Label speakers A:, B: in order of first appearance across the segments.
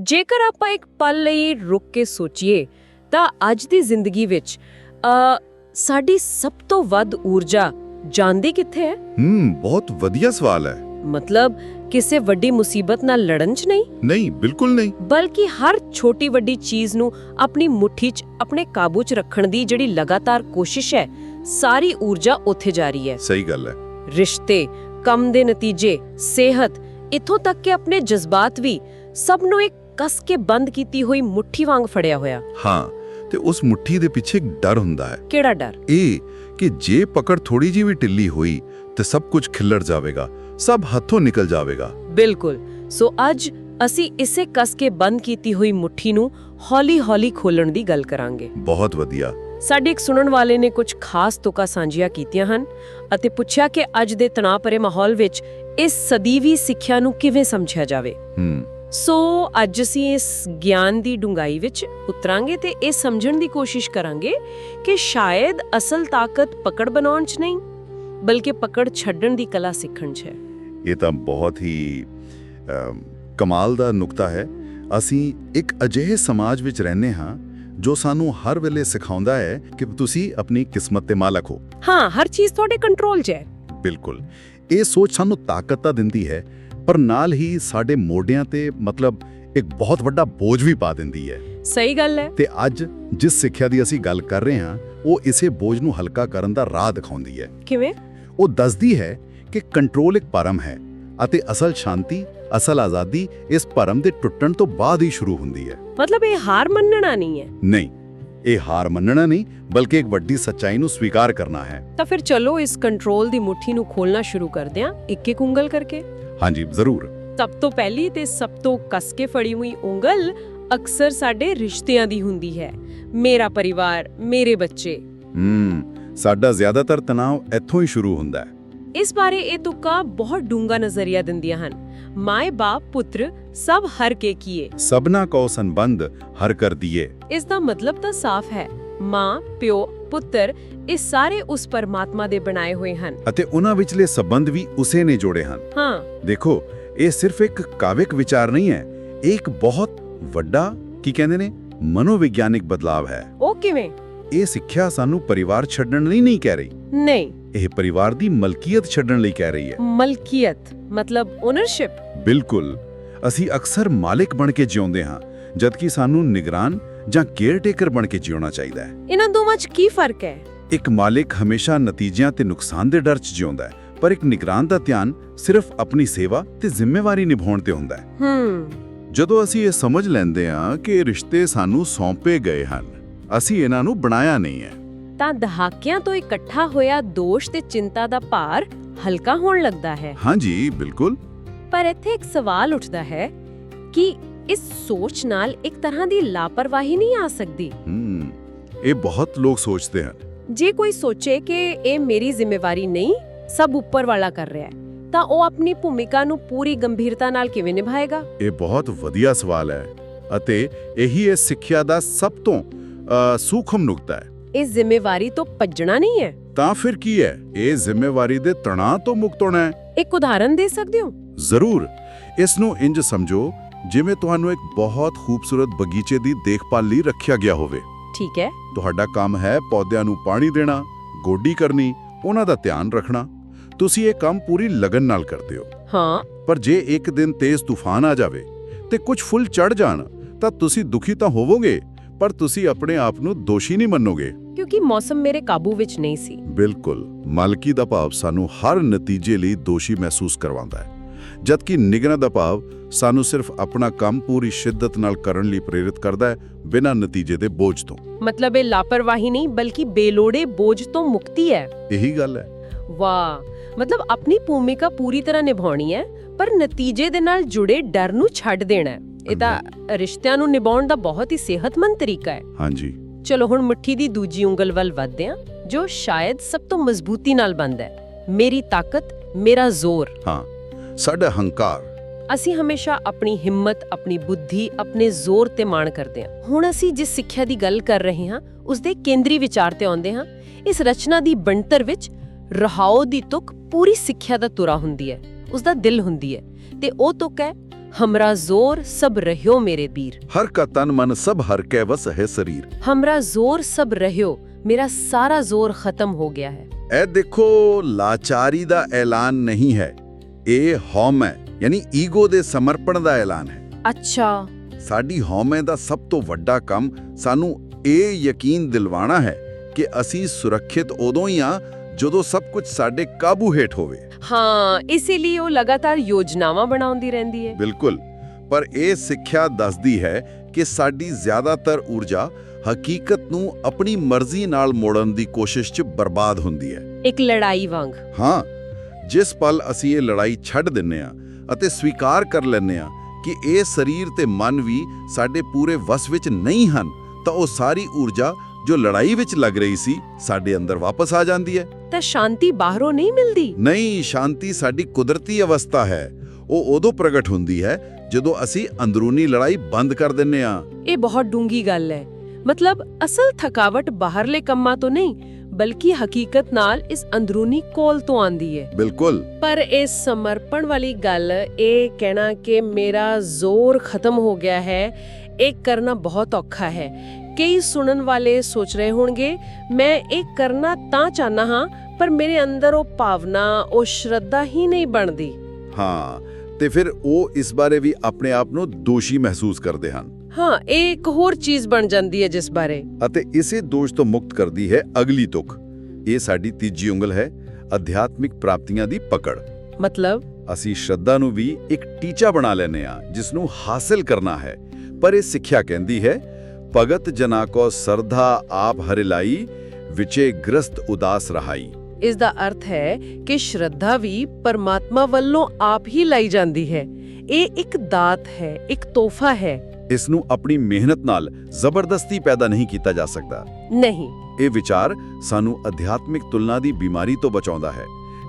A: ਜੇਕਰ ਆਪਾਂ ਇੱਕ ਪਲ ਲਈ ਰੁਕ ਕੇ ਸੋਚੀਏ ਤਾਂ ਅੱਜ ਦੀ ਜ਼ਿੰਦਗੀ ਵਿੱਚ ਸਾਡੀ ਸਭ ਤੋਂ ਵੱਧ ਊਰਜਾ ਜਾਂਦੀ ਕਿੱਥੇ ਹੈ?
B: ਹੂੰ ਬਹੁਤ ਵਧੀਆ ਸਵਾਲ ਹੈ।
A: ਮਤਲਬ ਕਿਸੇ ਵੱਡੀ ਮੁਸੀਬਤ ਨਾਲ ਲੜਨ 'ਚ ਨਹੀਂ?
B: ਨਹੀਂ ਬਿਲਕੁਲ ਨਹੀਂ।
A: ਬਲਕਿ ਹਰ ਛੋਟੀ ਵੱਡੀ ਚੀਜ਼ ਨੂੰ ਆਪਣੀ ਮੁਠੀ 'ਚ ਆਪਣੇ ਕਾਬੂ 'ਚ ਰੱਖਣ ਦੀ ਜਿਹੜੀ ਲਗਾਤਾਰ ਕੋਸ਼ਿਸ਼ ਹੈ ਸਾਰੀ ਊਰਜਾ ਉੱਥੇ ਜਾ ਰਹੀ ਹੈ।
B: ਸਹੀ ਗੱਲ ਹੈ।
A: ਰਿਸ਼ਤੇ ਕੰਮ ਦੇ ਨਤੀਜੇ ਸਿਹਤ ਇੱਥੋਂ ਤੱਕ ਕਿ ਆਪਣੇ ਜਜ਼ਬਾਤ ਵੀ ਸਭ ਨੂੰ ਇੱਕ ਕਸ ਕੇ ਬੰਦ ਕੀਤੀ ਹੋਈ ਮੁਠੀ ਵਾਂਗ ਫੜਿਆ ਹੋਇਆ।
B: ਹਾਂ ਤੇ ਉਸ ਮੁੱਠੀ ਦੇ ਪਿੱਛੇ ਇੱਕ ਡਰ ਹੁੰਦਾ ਹੈ।
A: ਕਿਹੜਾ ਡਰ?
B: ਇਹ ਕਿ ਜੇ ਪਕੜ ਥੋੜੀ ਜਿਹੀ ਵੀ ਢਿੱਲੀ ਹੋਈ ਤੇ ਸਭ ਕੁਝ ਖਿੱਲਰ ਜਾਵੇਗਾ ਸਭ ਹੱਥੋਂ ਨਿਕਲ ਜਾਵੇਗਾ।
A: ਬਿਲਕੁਲ। ਸੋ ਅੱਜ ਅਸੀਂ ਇਸੇ ਕਸ ਕੇ ਬੰਦ ਕੀਤੀ ਹੋਈ ਮੁਠੀ ਨੂੰ ਹੌਲੀ-ਹੌਲੀ ਖੋਲਣ ਦੀ ਗੱਲ ਕਰਾਂਗੇ।
B: ਬਹੁਤ ਵਧੀਆ।
A: ਸਾਡੇ ਇੱਕ ਸੁਣਨ ਵਾਲੇ ਨੇ ਕੁਝ ਖਾਸ ਤੁਕਾਂ ਸਾਂਝੀਆਂ ਕੀਤੀਆਂ ਹਨ ਅਤੇ ਪੁੱਛਿਆ ਕਿ ਅੱਜ ਦੇ ਤਣਾਅ ਭਰੇ ਮਾਹੌਲ ਵਿੱਚ ਇਸ ਸਦੀਵੀ ਸਿੱਖਿਆ ਨੂੰ ਕਿਵੇਂ ਸਮਝਿਆ ਜਾਵੇ।
B: ਹੂੰ।
A: ਸੋ ਅੱਜ ਅਸੀਂ ਇਸ ਗਿਆਨ ਦੀ ਡੂੰਘਾਈ ਵਿੱਚ ਉਤਰਾਂਗੇ ਤੇ ਇਹ ਸਮਝਣ ਦੀ ਕੋਸ਼ਿਸ਼ ਕਰਾਂਗੇ ਕਿ ਸ਼ਾਇਦ ਅਸਲ ਤਾਕਤ ਪਕੜ ਬਣਾਉਣ 'ਚ ਨਹੀਂ ਬਲਕਿ ਪਕੜ ਛੱਡਣ ਦੀ ਕਲਾ ਸਿੱਖਣ 'ਚ ਹੈ।
B: ਇਹ ਤਾਂ ਬਹੁਤ ਹੀ ਕਮਾਲ ਦਾ ਨੁਕਤਾ ਹੈ। ਅਸੀਂ ਇੱਕ ਅਜਿਹੇ ਸਮਾਜ ਵਿੱਚ ਰਹਿੰਦੇ ਹਾਂ ਜੋ ਸਾਨੂੰ ਹਰ ਵੇਲੇ ਸਿਖਾਉਂਦਾ ਹੈ ਕਿ ਤੁਸੀਂ ਆਪਣੀ ਕਿਸਮਤ ਦੇ ਮਾਲਕ ਹੋ।
A: ਹਾਂ ਹਰ ਚੀਜ਼ ਤੁਹਾਡੇ ਕੰਟਰੋਲ 'ਚ ਹੈ।
B: ਬਿਲਕੁਲ। ਇਹ ਸੋਚ ਸਾਨੂੰ ਤਾਕਤ ਤਾਂ ਦਿੰਦੀ ਹੈ ਪਰ ਨਾਲ ਹੀ ਸਾਡੇ ਮੋਢਿਆਂ ਤੇ ਮਤਲਬ ਇੱਕ ਬਹੁਤ ਵੱਡਾ ਬੋਝ ਵੀ ਪਾ ਦਿੰਦੀ ਹੈ।
A: ਸਹੀ ਗੱਲ ਹੈ।
B: ਤੇ ਅੱਜ ਜਿਸ ਸਿੱਖਿਆ ਦੀ ਅਸੀਂ ਗੱਲ ਕਰ ਰਹੇ ਹਾਂ ਉਹ ਇਸੇ ਬੋਝ ਨੂੰ ਹਲਕਾ ਕਰਨ ਦਾ ਰਾਹ ਦਿਖਾਉਂਦੀ ਹੈ।
A: ਕਿਵੇਂ?
B: ਉਹ ਦੱਸਦੀ ਹੈ ਕਿ ਕੰਟਰੋਲ ਇੱਕ ਪਰਮ ਹੈ ਅਤੇ ਅਸਲ ਸ਼ਾਂਤੀ ਅਸਲ ਆਜ਼ਾਦੀ ਇਸ ਪਰਮ ਦੇ ਟੁੱਟਣ ਤੋਂ ਬਾਅਦ ਹੀ ਸ਼ੁਰੂ ਹੁੰਦੀ ਹੈ।
A: ਮਤਲਬ ਇਹ ਹਾਰ ਮੰਨਣਾ ਨਹੀਂ ਹੈ।
B: ਨਹੀਂ। ਇਹ ਹਾਰ ਮੰਨਣਾ ਨਹੀਂ ਬਲਕਿ ਇੱਕ ਵੱਡੀ ਸੱਚਾਈ ਨੂੰ ਸਵੀਕਾਰ ਕਰਨਾ ਹੈ।
A: ਤਾਂ ਫਿਰ ਚਲੋ ਇਸ ਕੰਟਰੋਲ ਦੀ ਮੁਠੀ ਨੂੰ ਖੋਲਣਾ ਸ਼ੁਰੂ ਕਰਦੇ ਹਾਂ ਇੱਕ ਇੱਕ ਉਂਗਲ ਕਰਕੇ।
B: ਹਾਂਜੀ ਜ਼ਰੂਰ।
A: ਸਭ ਤੋਂ ਪਹਿਲੀ ਤੇ ਸਭ ਤੋਂ ਕਸ ਕੇ ਫੜੀ ਹੋਈ ਉਂਗਲ ਅਕਸਰ ਸਾਡੇ ਰਿਸ਼ਤਿਆਂ ਦੀ ਹੁੰਦੀ ਹੈ। ਮੇਰਾ ਪਰਿਵਾਰ ਮੇਰੇ ਬੱਚੇ।
B: ਹੂੰ ਸਾਡਾ ਜ਼ਿਆਦਾਤਰ ਤਣਾਅ ਇੱਥੋਂ ਹੀ ਸ਼ੁਰੂ ਹੁੰਦਾ ਹੈ।
A: ਇਸ ਬਾਰੇ ਇਹ ਤੁਕਾਂ ਬਹੁਤ ਡੂੰਗਾ ਨਜ਼ਰੀਆ ਦਿੰਦੀਆਂ ਹਨ। ਮਾਏ ਬਾਪ ਪੁੱਤਰ ਸਭ ਹਰ ਕੇ ਕੀਏ।
B: ਸਭਨਾ ਕੋ ਸੰਬੰਧ ਹਰ ਕਰ ਦੀਏ।
A: ਇਸ ਦਾ ਮਤਲਬ ਤਾਂ ਸਾਫ਼ ਹੈ। ਮਾਂ ਪਿਓ ਪੁੱਤਰ ਇਹ ਸਾਰੇ ਉਸ ਪਰਮਾਤਮਾ ਦੇ ਬਣਾਏ ਹੋਏ ਹਨ।
B: ਅਤੇ ਉਹਨਾਂ ਵਿਚਲੇ ਸੰਬੰਧ ਵੀ ਉਸੇ ਨੇ ਜੋੜੇ ਹਨ।
A: ਹਾਂ।
B: ਦੇਖੋ ਇਹ ਸਿਰਫ ਇੱਕ ਕਾਵਿਕ ਵਿਚਾਰ ਨਹੀਂ ਹੈ। ਇਹ ਇੱਕ ਬਹੁਤ ਵੱਡਾ ਕੀ ਕਹਿੰਦੇ ਨੇ ਮਨੋਵਿਗਿਆਨਿਕ ਬਦਲਾਵ ਹੈ।
A: ਉਹ ਕਿਵੇਂ?
B: ਇਹ ਸਿੱਖਿਆ ਸਾਨੂੰ ਪਰਿਵਾਰ ਛੱਡਣ ਲਈ ਨਹੀਂ ਕਹਿ ਰਹੀ।
A: ਨਹੀਂ।
B: ਇਹ ਪਰਿਵਾਰ ਦੀ ਮਲਕੀਅਤ ਛੱਡਣ ਲਈ ਕਹਿ ਰਹੀ ਹੈ।
A: ਮਲਕੀਅਤ ਮਤਲਬ ਓਨਰਸ਼ਿਪ
B: ਬਿਲਕੁਲ। ਅਸੀਂ ਅਕਸਰ ਮਾਲਿਕ ਬਣ ਕੇ ਜਿਉਂਦੇ ਹਾਂ ਜਦਕਿ ਸਾਨੂੰ ਨਿਗਰਾਨ ਜਾਂ ਕੇਅਰਟੇਕਰ ਬਣ ਕੇ ਜਿਉਣਾ ਚਾਹੀਦਾ ਹੈ।
A: ਇਹਨਾਂ ਦੋਵਾਂ 'ਚ ਕੀ ਫ਼ਰਕ ਹੈ?
B: ਇੱਕ ਮਾਲਿਕ ਹਮੇਸ਼ਾ ਨਤੀਜਿਆਂ ਤੇ ਨੁਕਸਾਨ ਦੇ ਡਰ 'ਚ ਜਿਉਂਦਾ ਹੈ ਪਰ ਇੱਕ ਨਿਗਰਾਨ ਦਾ ਧਿਆਨ ਸਿਰਫ ਆਪਣੀ ਸੇਵਾ ਤੇ ਜ਼ਿੰਮੇਵਾਰੀ ਨਿਭਾਉਣ ਤੇ ਹੁੰਦਾ ਹੈ।
A: ਹੂੰ।
B: ਜਦੋਂ ਅਸੀਂ ਇਹ ਸਮਝ ਲੈਂਦੇ ਹਾਂ ਕਿ ਇਹ ਰਿਸ਼ਤੇ ਸਾਨੂੰ ਸੌਂਪੇ ਗਏ ਹਨ ਅਸੀਂ ਇਹਨਾਂ ਨੂੰ ਬਣਾਇਆ ਨਹੀਂ ਹੈ।
A: ਤਾਂ ਦਹਾਕਿਆਂ ਤੋਂ ਇਕੱਠਾ ਹੋਇਆ ਦੋਸ਼ ਤੇ ਚਿੰਤਾ ਦਾ ਭਾਰ ਹਲਕਾ ਹੋਣ ਲੱਗਦਾ ਹੈ।
B: ਹਾਂਜੀ ਬਿਲਕੁਲ।
A: ਪਰ ਇੱਥੇ ਇੱਕ ਸਵਾਲ ਉੱਠਦਾ ਹੈ ਕਿ ਇਸ ਸੋਚ ਨਾਲ ਇੱਕ ਤਰ੍ਹਾਂ ਦੀ ਲਾਪਰਵਾਹੀ ਨਹੀਂ ਆ ਸਕਦੀ।
B: ਹੂੰ ਇਹ ਬਹੁਤ ਲੋਕ ਸੋਚਦੇ ਹਨ।
A: ਜੇ ਕੋਈ ਸੋਚੇ ਕਿ ਇਹ ਮੇਰੀ ਜ਼ਿੰਮੇਵਾਰੀ ਨਹੀਂ ਸਭ ਉੱਪਰ ਵਾਲਾ ਕਰ ਰਿਹਾ ਹੈ ਤਾਂ ਉਹ ਆਪਣੀ ਭੂਮਿਕਾ ਨੂੰ ਪੂਰੀ ਗੰਭੀਰਤਾ ਨਾਲ ਕਿਵੇਂ ਨਿਭਾਏਗਾ?
B: ਇਹ ਬਹੁਤ ਵਧੀਆ ਸਵਾਲ ਹੈ ਅਤੇ ਇਹੀ ਇਸ ਸਿੱਖਿਆ ਦਾ ਸਭ ਤੋਂ ਸੂਖਮ ਨੁਕਤਾ ਹੈ।
A: ਇਸ ਜ਼ਿੰਮੇਵਾਰੀ ਤੋਂ ਭੱਜਣਾ ਨਹੀਂ ਹੈ।
B: ਤਾਂ ਫਿਰ ਕੀ ਹੈ? ਇਹ ਜ਼ਿੰਮੇਵਾਰੀ ਦੇ ਤਣਾਅ ਤੋਂ ਮੁਕਤ ਹੋਣਾ ਹੈ।
A: ਇੱਕ ਉਦਾਹਰਨ ਦੇ ਸਕਦੇ ਹੋ?
B: ਜ਼ਰੂਰ। ਇਸ ਨੂੰ ਇੰਜ ਸਮਝੋ ਜਿਵੇਂ ਤੁਹਾਨੂੰ ਇੱਕ ਬਹੁਤ ਖੂਬਸੂਰਤ ਬਗੀਚੇ ਦੀ ਦੇਖਭਾਲ ਲਈ ਰੱਖਿਆ ਗਿਆ ਹੋਵੇ।
A: ਠੀਕ ਹੈ।
B: ਤੁਹਾਡਾ ਕੰਮ ਹੈ ਪੌਦਿਆਂ ਨੂੰ ਪਾਣੀ ਦੇਣਾ ਗੋਡੀ ਕਰਨੀ ਉਹਨਾਂ ਦਾ ਧਿਆਨ ਰੱਖਣਾ। ਤੁਸੀਂ ਇਹ ਕੰਮ ਪੂਰੀ ਲਗਨ ਨਾਲ ਕਰਦੇ ਹੋ।
A: ਹਾਂ।
B: ਪਰ ਜੇ ਇੱਕ ਦਿਨ ਤੇਜ਼ ਤੂਫਾਨ ਆ ਜਾਵੇ ਤੇ ਕੁਝ ਫੁੱਲ ਚੜ ਜਾਣ ਤਾਂ ਤੁਸੀਂ ਦੁਖੀ ਤਾਂ ਹੋਵੋਗੇ। ਪਰ ਤੁਸੀਂ ਆਪਣੇ ਆਪ ਨੂੰ ਦੋਸ਼ੀ ਨਹੀਂ ਮੰਨੋਗੇ।
A: ਕਿਉਂਕਿ ਮੌਸਮ ਮੇਰੇ ਕਾਬੂ ਵਿੱਚ ਨਹੀਂ ਸੀ।
B: ਬਿਲਕੁਲ ਮਾਲਕੀ ਦਾ ਭਾਵ ਸਾਨੂੰ ਹਰ ਨਤੀਜੇ ਲਈ ਦੋਸ਼ੀ ਮਹਿਸੂਸ ਕਰਵਾਉਂਦਾ ਹੈ। ਜਦਕਿ ਨਿਗਰਾ ਦਾ ਭਾਵ ਸਾਨੂੰ ਸਿਰਫ ਆਪਣਾ ਕੰਮ ਪੂਰੀ ਸ਼ਿੱਦਤ ਨਾਲ ਕਰਨ ਲਈ ਪ੍ਰੇਰਿਤ ਕਰਦਾ ਹੈ ਬਿਨਾਂ ਨਤੀਜੇ ਦੇ ਬੋਝ ਤੋਂ।
A: ਮਤਲਬ ਇਹ ਲਾਪਰਵਾਹੀ ਨਹੀਂ ਬਲਕਿ ਬੇਲੋੜੇ ਬੋਝ ਤੋਂ ਮੁਕਤੀ ਹੈ।
B: ਇਹੀ ਗੱਲ ਹੈ।
A: ਵਾਹ! ਮਤਲਬ ਆਪਣੀ ਭੂਮਿਕਾ ਪੂਰੀ ਤਰ੍ਹਾਂ ਨਿਭਾਉਣੀ ਹੈ ਪਰ ਨਤੀਜੇ ਦੇ ਨਾਲ ਜੁੜੇ ਡਰ ਨੂੰ ਛੱਡ ਦੇਣਾ ਹੈ। ਇਹ ਤਾਂ ਰਿਸ਼ਤਿਆਂ ਨੂੰ ਨਿਭਾਉਣ ਦਾ ਬਹੁਤ ਹੀ ਸਿਹਤਮੰਦ ਤਰੀਕਾ ਹੈ।
B: ਹਾਂਜੀ।
A: ਚਲੋ ਹੁਣ ਮੁੱਠੀ ਦੀ ਦੂਜੀ ਉਂਗਲ ਵੱਲ ਵਧਦੇ ਹਾਂ ਜੋ ਸ਼ਾਇਦ ਸਭ ਤੋਂ ਮਜ਼ਬੂਤੀ ਨਾਲ ਬੰਦ ਹੈ। ਮੇਰੀ ਤਾਕਤ ਮੇਰਾ ਜ਼ੋਰ।
B: ਹਾਂ ਸਾਡਾ ਹੰਕਾਰ।
A: ਅਸੀਂ ਹਮੇਸ਼ਾ ਆਪਣੀ ਹਿੰਮਤ ਆਪਣੀ ਬੁੱਧੀ ਆਪਣੇ ਜ਼ੋਰ ਤੇ ਮਾਣ ਕਰਦੇ ਹਾਂ। ਹੁਣ ਅਸੀਂ ਜਿਸ ਸਿੱਖਿਆ ਦੀ ਗੱਲ ਕਰ ਰਹੇ ਹਾਂ ਉਸ ਦੇ ਕੇਂਦਰੀ ਵਿਚਾਰ ਤੇ ਆਉਂਦੇ ਹਾਂ। ਇਸ ਰਚਨਾ ਦੀ ਬਣਤਰ ਵਿੱਚ ਰਹਾਓ ਦੀ ਤੁਕ ਪੂਰੀ ਸਿੱਖਿਆ ਦਾ ਤੁਰਾ ਹੁੰਦੀ ਹੈ। ਉਸ ਦਾ ਦਿਲ ਹੁੰਦੀ ਹੈ। ਤੇ ਉਹ ਤੁਕ ਹੈ ਹਮਰਾ ਜ਼ੋਰ ਸਭ ਰਹਿਓ ਮੇਰੇ ਵੀਰ
B: ਹਰ ਕਾ ਤਨ ਮਨ ਸਭ ਹਰ ਕੈ ਵਸ ਹੈ ਸਰੀਰ
A: ਹਮਰਾ ਜ਼ੋਰ ਸਭ ਰਹਿਓ ਮੇਰਾ ਸਾਰਾ ਜ਼ੋਰ ਖਤਮ ਹੋ ਗਿਆ ਹੈ
B: ਇਹ ਦੇਖੋ ਲਾਚਾਰੀ ਦਾ ਐਲਾਨ ਨਹੀਂ ਹੈ ਇਹ ਹਉਮੈ ਯਾਨੀ ਈਗੋ ਦੇ ਸਮਰਪਣ ਦਾ ਐਲਾਨ ਹੈ
A: ਅੱਛਾ
B: ਸਾਡੀ ਹਉਮੈ ਦਾ ਸਭ ਤੋਂ ਵੱਡਾ ਕੰਮ ਸਾਨੂੰ ਇਹ ਯਕੀਨ ਦਿਲਵਾਣਾ ਹੈ ਕਿ ਅਸੀਂ ਸੁਰੱਖਿਅਤ ਉਦੋਂ ਹੀ ਆ ਜਦੋਂ ਸਭ ਕੁਝ ਸਾਡੇ ਕਾਬੂ ਹੇਠ ਹੋਵੇ
A: ਹਾਂ ਇਸੇ ਲਈ ਉਹ ਲਗਾਤਾਰ ਯੋਜਨਾਵਾਂ ਬਣਾਉਂਦੀ ਰਹਿੰਦੀ ਹੈ।
B: ਬਿਲਕੁਲ ਪਰ ਇਹ ਸਿੱਖਿਆ ਦੱਸਦੀ ਹੈ ਕਿ ਸਾਡੀ ਜ਼ਿਆਦਾਤਰ ਊਰਜਾ ਹਕੀਕਤ ਨੂੰ ਆਪਣੀ ਮਰਜ਼ੀ ਨਾਲ ਮੋੜਨ ਦੀ ਕੋਸ਼ਿਸ਼ 'ਚ ਬਰਬਾਦ ਹੁੰਦੀ ਹੈ।
A: ਇੱਕ ਲੜਾਈ ਵਾਂਗ।
B: ਹਾਂ ਜਿਸ ਪਲ ਅਸੀਂ ਇਹ ਲੜਾਈ ਛੱਡ ਦਿੰਨੇ ਆ ਅਤੇ ਸਵੀਕਾਰ ਕਰ ਲੈਂਦੇ ਆ ਕਿ ਇਹ ਸਰੀਰ ਤੇ ਮਨ ਵੀ ਸਾਡੇ ਪੂਰੇ ਵਸ ਵਿੱਚ ਨਹੀਂ ਹਨ ਤਾਂ ਉਹ ਸਾਰੀ ਊਰਜਾ ਜੋ ਲੜਾਈ ਵਿੱਚ ਲੱਗ ਰਹੀ ਸੀ ਸਾਡੇ ਅੰਦਰ ਵਾਪਸ ਆ ਜਾਂਦੀ ਹੈ।
A: ਤਾਂ ਸ਼ਾਂਤੀ ਬਾਹਰੋਂ ਨਹੀਂ ਮਿਲਦੀ।
B: ਨਹੀਂ ਸ਼ਾਂਤੀ ਸਾਡੀ ਕੁਦਰਤੀ ਅਵਸਥਾ ਹੈ। ਉਹ ਉਦੋਂ ਪ੍ਰਗਟ ਹੁੰਦੀ ਹੈ ਜਦੋਂ ਅਸੀਂ ਅੰਦਰੂਨੀ ਲੜਾਈ ਬੰਦ ਕਰ ਦਿੰਨੇ ਆ
A: ਇਹ ਬਹੁਤ ਡੂੰਗੀ ਗੱਲ ਹੈ। ਮਤਲਬ ਅਸਲ ਥਕਾਵਟ ਬਾਹਰਲੇ ਕੰਮਾਂ ਤੋਂ ਨਹੀਂ ਬਲਕਿ ਹਕੀਕਤ ਨਾਲ ਇਸ ਅੰਦਰੂਨੀ ਕੋਲ ਤੋਂ ਆਂਦੀ ਹੈ।
B: ਬਿਲਕੁਲ।
A: ਪਰ ਇਸ ਸਮਰਪਣ ਵਾਲੀ ਗੱਲ ਇਹ ਕਹਿਣਾ ਕਿ ਮੇਰਾ ਜ਼ੋਰ ਖਤਮ ਹੋ ਗਿਆ ਹੈ ਇਹ ਕਰਨਾ ਬਹੁਤ ਔਖਾ ਹੈ। ਕਈ ਸੁਣਨ ਵਾਲੇ ਸੋਚ ਰਹੇ ਹੋਣਗੇ ਮੈਂ ਇਹ ਕਰਨਾ ਤਾਂ ਚਾਹਨਾ ਹਾਂ ਪਰ ਮੇਰੇ ਅੰਦਰ ਉਹ ਭਾਵਨਾ ਉਹ ਸ਼ਰਧਾ ਹੀ ਨਹੀਂ ਬਣਦੀ।
B: ਹਾਂ ਤੇ ਫਿਰ ਉਹ ਇਸ ਬਾਰੇ ਵੀ ਆਪਣੇ ਆਪ ਨੂੰ ਦੋਸ਼ੀ ਮਹਿਸੂਸ ਕਰਦੇ ਹਨ।
A: ਹਾਂ ਇਹ ਇੱਕ ਹੋਰ ਚੀਜ਼ ਬਣ ਜਾਂਦੀ ਹੈ ਜਿਸ ਬਾਰੇ।
B: ਅਤੇ ਇਸੇ ਦੋਸ਼ ਤੋਂ ਮੁਕਤ ਕਰਦੀ ਹੈ ਅਗਲੀ ਤੁਕ। ਇਹ ਸਾਡੀ ਤੀਜੀ ਉਂਗਲ ਹੈ ਅਧਿਆਤਮਿਕ ਪ੍ਰਾਪਤੀਆਂ ਦੀ ਪਕੜ।
A: ਮਤਲਬ?
B: ਅਸੀਂ ਸ਼ਰਧਾ ਨੂੰ ਵੀ ਇੱਕ ਟੀਚਾ ਬਣਾ ਲੈਨੇ ਆ ਜਿਸ ਨੂੰ ਹਾਸਲ ਕਰਨਾ ਹੈ। ਪਰ ਇਹ ਸਿੱਖਿਆ ਕਹਿੰਦੀ ਹੈ ਭਗਤ ਜਨਾ ਕੋ ਸਰਧਾ ਆਪ ਹਰਿ ਲਾਈ ਵਿਚੇ ਗ੍ਰਸਤ ਉਦਾਸ ਰਹਾਈ।
A: ਇਸ ਦਾ ਅਰਥ ਹੈ ਕਿ ਸ਼ਰਧਾ ਵੀ ਪਰਮਾਤਮਾ ਵੱਲੋਂ ਆਪ ਹੀ ਲਈ ਜਾਂਦੀ ਹੈ। ਇਹ ਇੱਕ ਦਾਤ ਹੈ ਇੱਕ ਤੋਹਫਾ ਹੈ।
B: ਇਸ ਨੂੰ ਆਪਣੀ ਮਿਹਨਤ ਨਾਲ ਜ਼ਬਰਦਸਤੀ ਪੈਦਾ ਨਹੀਂ ਕੀਤਾ ਜਾ ਸਕਦਾ।
A: ਨਹੀਂ।
B: ਇਹ ਵਿਚਾਰ ਸਾਨੂੰ ਅਧਿਆਤਮਿਕ ਤੁਲਨਾ ਦੀ ਬਿਮਾਰੀ ਤੋਂ ਬਚਾਉਂਦਾ ਹੈ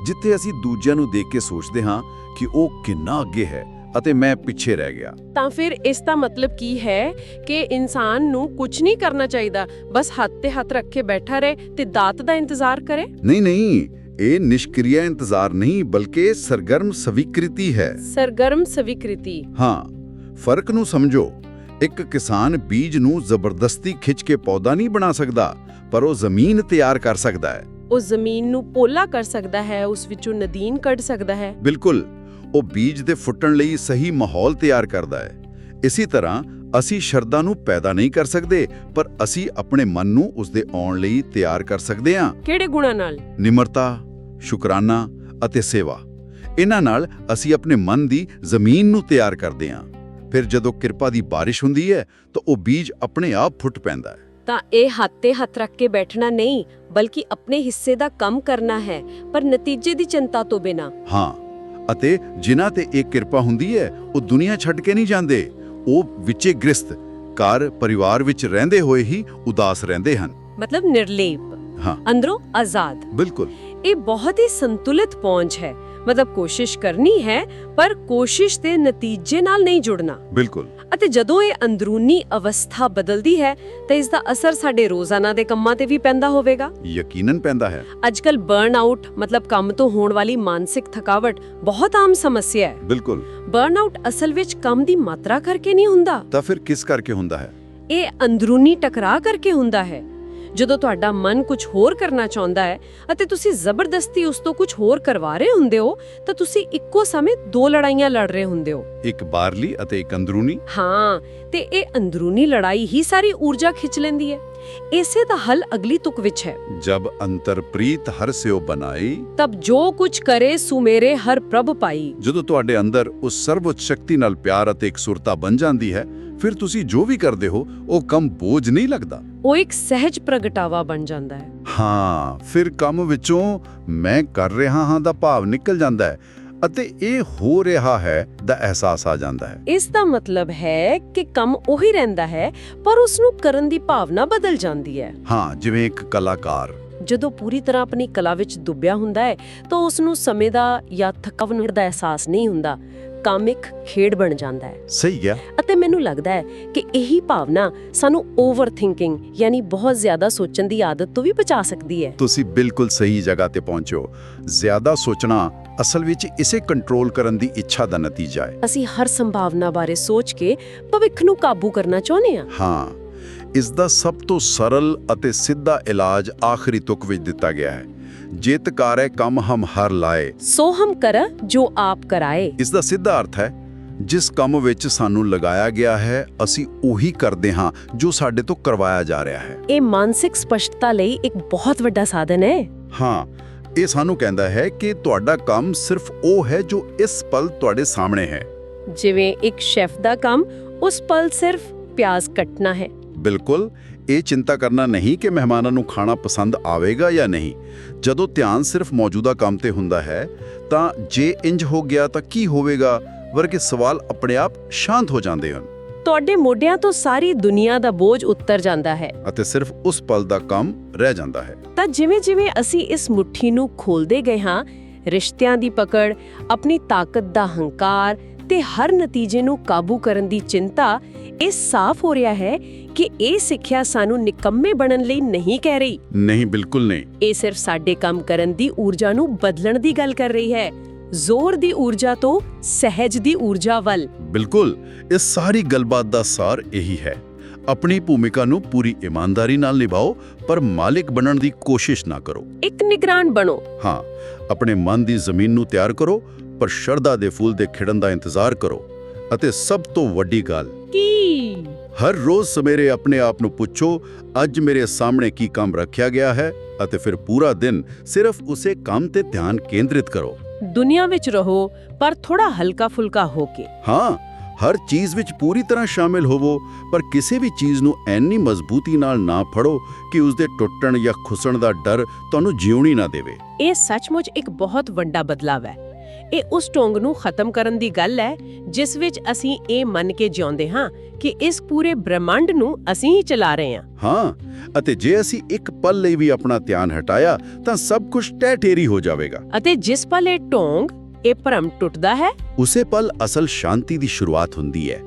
B: ਜਿੱਥੇ ਅਸੀਂ ਦੂਜਿਆਂ ਨੂੰ ਦੇਖ ਕੇ ਸੋਚਦੇ ਹਾਂ ਕਿ ਉਹ ਕਿੰਨਾ ਅੱਗੇ ਹੈ। ਅਤੇ ਮੈਂ ਪਿੱਛੇ ਰਹਿ ਗਿਆ।
A: ਤਾਂ ਫਿਰ ਇਸ ਦਾ ਮਤਲਬ ਕੀ ਹੈ ਕਿ ਇਨਸਾਨ ਨੂੰ ਕੁਝ ਨਹੀਂ ਕਰਨਾ ਚਾਹੀਦਾ ਬਸ ਹੱਥ ਤੇ ਹੱਥ ਰੱਖ ਕੇ ਬੈਠਾ ਰਹੇ ਤੇ ਦਾਤ ਦਾ ਇੰਤਜ਼ਾਰ ਕਰੇ?
B: ਨਹੀਂ ਨਹੀਂ ਇਹ ਨਿਸ਼ਕ੍ਰਿਆ ਇੰਤਜ਼ਾਰ ਨਹੀਂ ਬਲਕਿ ਸਰਗਰਮ ਸਵੀਕ੍ਰਿਤੀ ਹੈ।
A: ਸਰਗਰਮ ਸਵੀਕ੍ਰਿਤੀ।
B: ਹਾਂ ਫ਼ਰਕ ਨੂੰ ਸਮਝੋ ਇੱਕ ਕਿਸਾਨ ਬੀਜ ਨੂੰ ਜ਼ਬਰਦਸਤੀ ਖਿੱਚ ਕੇ ਪੌਦਾ ਨਹੀਂ ਬਣਾ ਸਕਦਾ ਪਰ ਉਹ ਜ਼ਮੀਨ ਤਿਆਰ ਕਰ ਸਕਦਾ ਹੈ।
A: ਉਹ ਜ਼ਮੀਨ ਨੂੰ ਪੋਲਾ ਕਰ ਸਕਦਾ ਹੈ ਉਸ ਵਿੱਚੋਂ ਨਦੀਨ ਕੱਢ ਸਕਦਾ ਹੈ।
B: ਬਿਲਕੁਲ ਉਹ ਬੀਜ ਦੇ ਫੁੱਟਣ ਲਈ ਸਹੀ ਮਾਹੌਲ ਤਿਆਰ ਕਰਦਾ ਹੈ। ਇਸੇ ਤਰ੍ਹਾਂ ਅਸੀਂ ਸ਼ਰਧਾ ਨੂੰ ਪੈਦਾ ਨਹੀਂ ਕਰ ਸਕਦੇ ਪਰ ਅਸੀਂ ਆਪਣੇ ਮਨ ਨੂੰ ਉਸ ਦੇ ਆਉਣ ਲਈ ਤਿਆਰ ਕਰ ਸਕਦੇ ਹਾਂ।
A: ਕਿਹੜੇ ਗੁਣਾਂ ਨਾਲ?
B: ਨਿਮਰਤਾ ਸ਼ੁਕਰਾਨਾ ਅਤੇ ਸੇਵਾ। ਇਹਨਾਂ ਨਾਲ ਅਸੀਂ ਆਪਣੇ ਮਨ ਦੀ ਜ਼ਮੀਨ ਨੂੰ ਤਿਆਰ ਕਰਦੇ ਹਾਂ। ਫਿਰ ਜਦੋਂ ਕਿਰਪਾ ਦੀ ਬਾਰਿਸ਼ ਹੁੰਦੀ ਹੈ ਤਾਂ ਉਹ ਬੀਜ ਆਪਣੇ ਆਪ ਫੁੱਟ ਪੈਂਦਾ ਹੈ।
A: ਤਾਂ ਇਹ ਹੱਥ ਤੇ ਹੱਥ ਰੱਖ ਕੇ ਬੈਠਣਾ ਨਹੀਂ ਬਲਕਿ ਆਪਣੇ ਹਿੱਸੇ ਦਾ ਕੰਮ ਕਰਨਾ ਹੈ ਪਰ ਨਤੀਜੇ ਦੀ ਚਿੰਤਾ ਤੋਂ ਬਿਨਾ।
B: ਹਾਂ ਅਤੇ ਜਿਨ੍ਹਾਂ ਤੇ ਇਹ ਕਿਰਪਾ ਹੁੰਦੀ ਹੈ ਉਹ ਦੁਨੀਆ ਛੱਡ ਕੇ ਨਹੀਂ ਜਾਂਦੇ। ਉਹ ਵਿੱਚੇ ਗ੍ਰਸਤ ਘਰ ਪਰਿਵਾਰ ਵਿੱਚ ਰਹਿੰਦੇ ਹੋਏ ਹੀ ਉਦਾਸ ਰਹਿੰਦੇ ਹਨ।
A: ਮਤਲਬ ਨਿਰਲੇਪ।
B: ਹਾਂ।
A: ਅੰਦਰੋਂ ਆਜ਼ਾਦ।
B: ਬਿਲਕੁਲ।
A: ਇਹ ਬਹੁਤ ਹੀ ਸੰਤੁਲਿਤ ਪਹੁੰਚ ਹੈ। ਮਤਲਬ ਕੋਸ਼ਿਸ਼ ਕਰਨੀ ਹੈ ਪਰ ਕੋਸ਼ਿਸ਼ ਦੇ ਨਤੀਜੇ ਨਾਲ ਨਹੀਂ ਜੁੜਨਾ।
B: ਬਿਲਕੁਲ।
A: ਅਤੇ ਜਦੋਂ ਇਹ ਅੰਦਰੂਨੀ ਅਵਸਥਾ ਬਦਲਦੀ ਹੈ ਤਾਂ ਇਸ ਦਾ ਅਸਰ ਸਾਡੇ ਰੋਜ਼ਾਨਾ ਦੇ ਕੰਮਾਂ ਤੇ ਵੀ ਪੈਂਦਾ ਹੋਵੇਗਾ।
B: ਯਕੀਨਨ ਪੈਂਦਾ ਹੈ।
A: ਅੱਜਕੱਲ ਬਰਨਆਊਟ ਮਤਲਬ ਕੰਮ ਤੋਂ ਹੋਣ ਵਾਲੀ ਮਾਨਸਿਕ ਥਕਾਵਟ ਬਹੁਤ ਆਮ ਸਮੱਸਿਆ ਹੈ।
B: ਬਿਲਕੁਲ।
A: ਬਰਨਆਊਟ ਅਸਲ ਵਿੱਚ ਕੰਮ ਦੀ ਮਾਤਰਾ ਕਰਕੇ ਨਹੀਂ ਹੁੰਦਾ।
B: ਤਾਂ ਫਿਰ ਕਿਸ ਕਰਕੇ ਹੁੰਦਾ ਹੈ?
A: ਇਹ ਅੰਦਰੂਨੀ ਟਕਰਾਅ ਕਰਕੇ ਹੁੰਦਾ ਹੈ। ਜਦੋਂ ਤੁਹਾਡਾ ਮਨ ਕੁਝ ਹੋਰ ਕਰਨਾ ਚਾਹੁੰਦਾ ਹੈ ਅਤੇ ਤੁਸੀਂ ਜ਼ਬਰਦਸਤੀ ਉਸ ਤੋਂ ਕੁਝ ਹੋਰ ਕਰਵਾ ਰਹੇ ਹੁੰਦੇ ਹੋ ਤਾਂ ਤੁਸੀਂ ਇੱਕੋ ਸਮੇਂ ਦੋ ਲੜਾਈਆਂ ਲੜ ਰਹੇ ਹੁੰਦੇ ਹੋ।
B: ਇੱਕ ਬਾਹਰਲੀ ਅਤੇ ਇੱਕ ਅੰਦਰੂਨੀ?
A: ਹਾਂ ਤੇ ਇਹ ਅੰਦਰੂਨੀ ਲੜਾਈ ਹੀ ਸਾਰੀ ਊਰਜਾ ਖਿੱਚ ਲੈਂਦੀ ਹੈ। ਇਸੇ ਦਾ ਹੱਲ ਅਗਲੀ ਤੁਕ ਵਿੱਚ ਹੈ।
B: ਜਬ ਅੰਤਰ ਪ੍ਰੀਤ ਹਰ ਸਿਓ ਬਣਾਈ
A: ਤਬ ਜੋ ਕੁਝ ਕਰੇ ਸੁਮੇਰੇ ਹਰ ਪ੍ਰਭ ਪਾਈ।
B: ਜਦੋਂ ਤੁਹਾਡੇ ਅੰਦਰ ਉਸ ਸਰਵਉੱਚ ਸ਼ਕਤੀ ਨਾਲ ਪਿਆਰ ਅਤੇ ਇਕਸੁਰਤਾ ਬਣ ਜਾਂਦੀ ਹੈ ਫਿਰ ਤੁਸੀਂ ਜੋ ਵੀ ਕਰਦੇ ਹੋ ਉਹ ਕੰਮ ਬੋਝ ਨਹੀਂ ਲੱਗਦਾ।
A: ਉਹ ਇੱਕ ਸਹਿਜ ਪ੍ਰਗਟਾਵਾ ਬਣ ਜਾਂਦਾ ਹੈ।
B: ਹਾਂ ਫਿਰ ਕੰਮ ਵਿੱਚੋਂ ਮੈਂ ਕਰ ਰਿਹਾ ਹਾਂ ਦਾ ਭਾਵ ਨਿਕਲ ਜਾਂਦਾ ਹੈ। ਅਤੇ ਇਹ ਹੋ ਰਿਹਾ ਹੈ ਦਾ ਅਹਿਸਾਸ ਆ ਜਾਂਦਾ ਹੈ।
A: ਇਸ ਦਾ ਮਤਲਬ ਹੈ ਕਿ ਕੰਮ ਉਹੀ ਰਹਿੰਦਾ ਹੈ ਪਰ ਉਸ ਨੂੰ ਕਰਨ ਦੀ ਭਾਵਨਾ ਬਦਲ ਜਾਂਦੀ ਹੈ।
B: ਹਾਂ ਜਿਵੇਂ ਇੱਕ ਕਲਾਕਾਰ।
A: ਜਦੋਂ ਪੂਰੀ ਤਰ੍ਹਾਂ ਆਪਣੀ ਕਲਾ ਵਿੱਚ ਡੁੱਬਿਆ ਹੁੰਦਾ ਹੈ ਤਾਂ ਉਸ ਨੂੰ ਸਮੇਂ ਦਾ ਜਾਂ ਥਕਾਵਟ ਦਾ ਅਹਿਸਾਸ ਨਹੀਂ ਹੁੰਦਾ। ਕੰਮ ਇੱਕ ਖੇਡ ਬਣ ਜਾਂਦਾ ਹੈ।
B: ਸਹੀ ਗਿਆ
A: ਅਤੇ ਮੈਨੂੰ ਲੱਗਦਾ ਹੈ ਕਿ ਇਹੀ ਭਾਵਨਾ ਸਾਨੂੰ ਓਵਰ ਥਿੰਕਿੰਗ ਯਾਨੀ ਬਹੁਤ ਜ਼ਿਆਦਾ ਸੋਚਣ ਦੀ ਆਦਤ ਤੋਂ ਵੀ ਬਚਾ ਸਕਦੀ ਹੈ।
B: ਤੁਸੀਂ ਬਿਲਕੁਲ ਸਹੀ ਜਗ੍ਹਾ ਤੇ ਪਹੁੰਚੋ। ਜ਼ਿਆਦਾ ਸੋਚਣਾ ਅਸਲ ਵਿੱਚ ਇਸੇ ਕੰਟਰੋਲ ਕਰਨ ਦੀ ਇੱਛਾ ਦਾ ਨਤੀਜਾ ਹੈ।
A: ਅਸੀਂ ਹਰ ਸੰਭਾਵਨਾ ਬਾਰੇ ਸੋਚ ਕੇ ਭਵਿੱਖ ਨੂੰ ਕਾਬੂ ਕਰਨਾ ਚਾਹੁੰਦੇ ਹਾਂ।
B: ਹਾਂ ਇਸ ਦਾ ਸਭ ਤੋਂ ਸਰਲ ਅਤੇ ਸਿੱਧਾ ਇਲਾਜ ਆਖਰੀ ਤੁਕ ਵਿੱਚ ਦਿੱਤਾ ਗਿਆ ਹੈ। ਜਿਤ ਕਾਰੈ ਕੰਮ ਹਮ ਹਰ ਲਾਏ।
A: ਸੋ ਹਮ ਕਰ ਜੋ ਆਪ ਕਰਾਏ।
B: ਇਸ ਦਾ ਸਿੱਧਾ ਅਰਥ ਹੈ ਜਿਸ ਕੰਮ ਵਿੱਚ ਸਾਨੂੰ ਲਗਾਇਆ ਗਿਆ ਹੈ ਅਸੀਂ ਉਹੀ ਕਰਦੇ ਹਾਂ ਜੋ ਸਾਡੇ ਤੋਂ ਕਰਵਾਇਆ ਜਾ ਰਿਹਾ ਹੈ।
A: ਇਹ ਮਾਨਸਿਕ ਸਪਸ਼ਟਤਾ ਲਈ ਇੱਕ ਬਹੁਤ ਵੱਡਾ ਸਾਧਨ ਹੈ।
B: ਹਾਂ ਇਹ ਸਾਨੂੰ ਕਹਿੰਦਾ ਹੈ ਕਿ ਤੁਹਾਡਾ ਕੰਮ ਸਿਰਫ ਉਹ ਹੈ ਜੋ ਇਸ ਪਲ ਤੁਹਾਡੇ ਸਾਹਮਣੇ ਹੈ।
A: ਜਿਵੇਂ ਇੱਕ ਸ਼ੈਫ ਦਾ ਕੰਮ ਉਸ ਪਲ ਸਿਰਫ ਪਿਆਜ਼ ਕੱਟਣਾ ਹੈ।
B: ਬਿਲਕੁਲ ਇਹ ਚਿੰਤਾ ਕਰਨਾ ਨਹੀਂ ਕਿ ਮਹਿਮਾਨਾਂ ਨੂੰ ਖਾਣਾ ਪਸੰਦ ਆਵੇਗਾ ਜਾਂ ਨਹੀਂ। ਜਦੋਂ ਧਿਆਨ ਸਿਰਫ ਮੌਜੂਦਾ ਕੰਮ ਤੇ ਹੁੰਦਾ ਹੈ ਤਾਂ ਜੇ ਇੰਜ ਹੋ ਗਿਆ ਤਾਂ ਕੀ ਹੋਵੇਗਾ ਵਰਗੇ ਸਵਾਲ ਆਪਣੇ ਆਪ ਸ਼ਾਂਤ ਹੋ ਜਾਂਦੇ ਹਨ।
A: ਤੁਹਾਡੇ ਮੋਢਿਆਂ ਤੋਂ ਸਾਰੀ ਦੁਨੀਆ ਦਾ ਬੋਝ ਉੱਤਰ ਜਾਂਦਾ ਹੈ।
B: ਅਤੇ ਸਿਰਫ ਉਸ ਪਲ ਦਾ ਕੰਮ ਰਹਿ ਜਾਂਦਾ ਹੈ।
A: ਤਾਂ ਜਿਵੇਂ-ਜਿਵੇਂ ਅਸੀਂ ਇਸ ਮੁਠੀ ਨੂੰ ਖੋਲਦੇ ਗਏ ਹਾਂ ਰਿਸ਼ਤਿਆਂ ਦੀ ਪਕੜ ਆਪਣੀ ਤਾਕਤ ਦਾ ਹੰਕਾਰ ਤੇ ਹਰ ਨਤੀਜੇ ਨੂੰ ਕਾਬੂ ਕਰਨ ਦੀ ਚਿੰਤਾ ਇਹ ਸਾਫ਼ ਹੋ ਰਿਹਾ ਹੈ ਕਿ ਇਹ ਸਿੱਖਿਆ ਸਾਨੂੰ ਨਿਕੰਮੇ ਬਣਨ ਲਈ ਨਹੀਂ ਕਹਿ ਰਹੀ।
B: ਨਹੀਂ ਬਿਲਕੁਲ ਨਹੀਂ।
A: ਇਹ ਸਿਰਫ ਸਾਡੇ ਕੰਮ ਕਰਨ ਦੀ ਊਰਜਾ ਨੂੰ ਬਦਲਣ ਦੀ ਗੱਲ ਕਰ ਰਹੀ ਹੈ। ਜ਼ੋਰ ਦੀ ਊਰਜਾ ਤੋਂ ਸਹਿਜ ਦੀ ਊਰਜਾ ਵੱਲ।
B: ਬਿਲਕੁਲ ਇਸ ਸਾਰੀ ਗੱਲਬਾਤ ਦਾ ਸਾਰ ਇਹੀ ਹੈ। ਆਪਣੀ ਭੂਮਿਕਾ ਨੂੰ ਪੂਰੀ ਇਮਾਨਦਾਰੀ ਨਾਲ ਨਿਭਾਓ ਪਰ ਮਾਲਿਕ ਬਣਨ ਦੀ ਕੋਸ਼ਿਸ਼ ਨਾ ਕਰੋ।
A: ਇੱਕ ਨਿਗਰਾਨ ਬਣੋ।
B: ਹਾਂ ਆਪਣੇ ਮਨ ਦੀ ਜ਼ਮੀਨ ਨੂੰ ਤਿਆਰ ਕਰੋ ਪਰ ਸ਼ਰਧਾ ਦੇ ਫੁੱਲ ਦੇ ਖਿੜਨ ਦਾ ਇੰਤਜ਼ਾਰ ਕਰੋ। ਅਤੇ ਸਭ ਤੋਂ ਵੱਡੀ ਗੱਲ
A: ਕੀ?
B: ਹਰ ਰੋਜ਼ ਸਵੇਰੇ ਆਪਣੇ ਆਪ ਨੂੰ ਪੁੱਛੋ ਅੱਜ ਮੇਰੇ ਸਾਹਮਣੇ ਕੀ ਕੰਮ ਰੱਖਿਆ ਗਿਆ ਹੈ? ਅਤੇ ਫਿਰ ਪੂਰਾ ਦਿਨ ਸਿਰਫ ਉਸੇ ਕੰਮ ਤੇ ਧਿਆਨ ਕੇਂਦਰਿਤ ਕਰੋ।
A: ਦੁਨੀਆ ਵਿੱਚ ਰਹੋ ਪਰ ਥੋੜਾ ਹਲਕਾ ਫੁਲਕਾ ਹੋ ਕੇ।
B: ਹਾਂ ਹਰ ਚੀਜ਼ ਵਿੱਚ ਪੂਰੀ ਤਰ੍ਹਾਂ ਸ਼ਾਮਿਲ ਹੋਵੋ ਪਰ ਕਿਸੇ ਵੀ ਚੀਜ਼ ਨੂੰ ਐਨੀ ਮਜ਼ਬੂਤੀ ਨਾਲ ਨਾ ਫੜੋ ਕਿ ਉਸ ਦੇ ਟੁੱਟਣ ਜਾਂ ਖੁਸਣ ਦਾ ਡਰ ਤੁਹਾਨੂੰ ਜਿਉਣੀ ਨਾ ਦੇਵੇ।
A: ਇਹ ਸੱਚਮੁੱਚ ਇੱਕ ਬਹੁਤ ਵੱਡਾ ਬਦਲਾਵ ਹੈ। ਇਹ ਉਸ ਢੋਂਗ ਨੂੰ ਖਤਮ ਕਰਨ ਦੀ ਗੱਲ ਹੈ ਜਿਸ ਵਿੱਚ ਅਸੀਂ ਇਹ ਮੰਨ ਕੇ ਜਿਉਂਦੇ ਹਾਂ ਕਿ ਇਸ ਪੂਰੇ ਬ੍ਰਹਿਮੰਡ ਨੂੰ ਅਸੀਂ ਹੀ ਚਲਾ ਰਹੇ ਹਾਂ।
B: ਹਾਂ ਅਤੇ ਜੇ ਅਸੀਂ ਇੱਕ ਪਲ ਲਈ ਵੀ ਆਪਣਾ ਧਿਆਨ ਹਟਾਇਆ ਤਾਂ ਸਭ ਕੁਝ ਟਹਿ ਠੇਰੀ ਹੋ ਜਾਵੇਗਾ।
A: ਅਤੇ ਜਿਸ ਪਲ ਇਹ ਢੋਂਗ ਇਹ ਭਰਮ ਟੁੱਟਦਾ ਹੈ?
B: ਉਸੇ ਪਲ ਅਸਲ ਸ਼ਾਂਤੀ ਦੀ ਸ਼ੁਰੂਆਤ ਹੁੰਦੀ ਹੈ।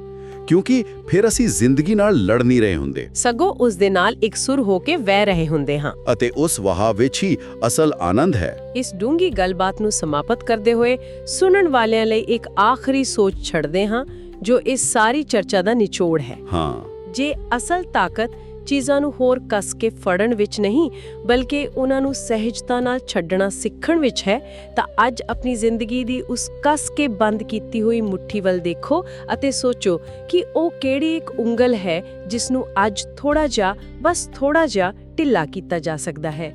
B: ਕਿਉਂਕਿ ਫਿਰ ਅਸੀਂ ਜ਼ਿੰਦਗੀ ਨਾਲ ਲੜ ਨਹੀਂ ਰਹੇ ਹੁੰਦੇ।
A: ਸਗੋਂ ਉਸ ਦੇ ਨਾਲ ਇਕਸੁਰ ਹੋ ਕੇ ਵਹਿ ਰਹੇ ਹੁੰਦੇ ਹਾਂ।
B: ਅਤੇ ਉਸ ਵਹਾਅ ਵਿੱਚ ਹੀ ਅਸਲ ਆਨੰਦ ਹੈ।
A: ਇਸ ਡੂੰਗੀ ਗੱਲਬਾਤ ਨੂੰ ਸਮਾਪਤ ਕਰਦੇ ਹੋਏ ਸੁਣਨ ਵਾਲਿਆਂ ਲਈ ਇੱਕ ਆਖਰੀ ਸੋਚ ਛੱਡਦੇ ਹਾਂ ਜੋ ਇਸ ਸਾਰੀ ਚਰਚਾ ਦਾ ਨਿਚੋੜ ਹੈ।
B: ਹਾਂ।
A: ਜੇ ਅਸਲ ਤਾਕਤ ਚੀਜ਼ਾਂ ਨੂੰ ਹੋਰ ਕੱਸ ਕੇ ਫੜਨ ਵਿੱਚ ਨਹੀਂ, ਬਲਕਿ ਉਹਨਾਂ ਨੂੰ ਸਹਿਜਤਾ ਨਾਲ ਛੱਡਣਾ ਸਿੱਖਣ ਵਿੱਚ ਹੈ, ਤਾਂ ਅੱਜ ਆਪਣੀ ਜ਼ਿੰਦਗੀ ਦੀ ਉਸ ਕੱਸ ਕੇ ਬੰਦ ਕੀਤੀ ਹੋਈ ਮੁੱਠੀ ਵੱਲ ਦੇਖੋ ਅਤੇ ਸੋਚੋ ਕਿ ਉਹ ਕਿਹੜੀ ਇੱਕ ਉਂਗਲ ਹੈ ਜਿਸ ਨੂੰ ਅੱਜ ਥੋੜਾ ਜਿਹਾ, ਬਸ ਥੋੜਾ ਜਿਹਾ ਢਿੱਲਾ ਕੀਤਾ ਜਾ ਸਕਦਾ ਹੈ।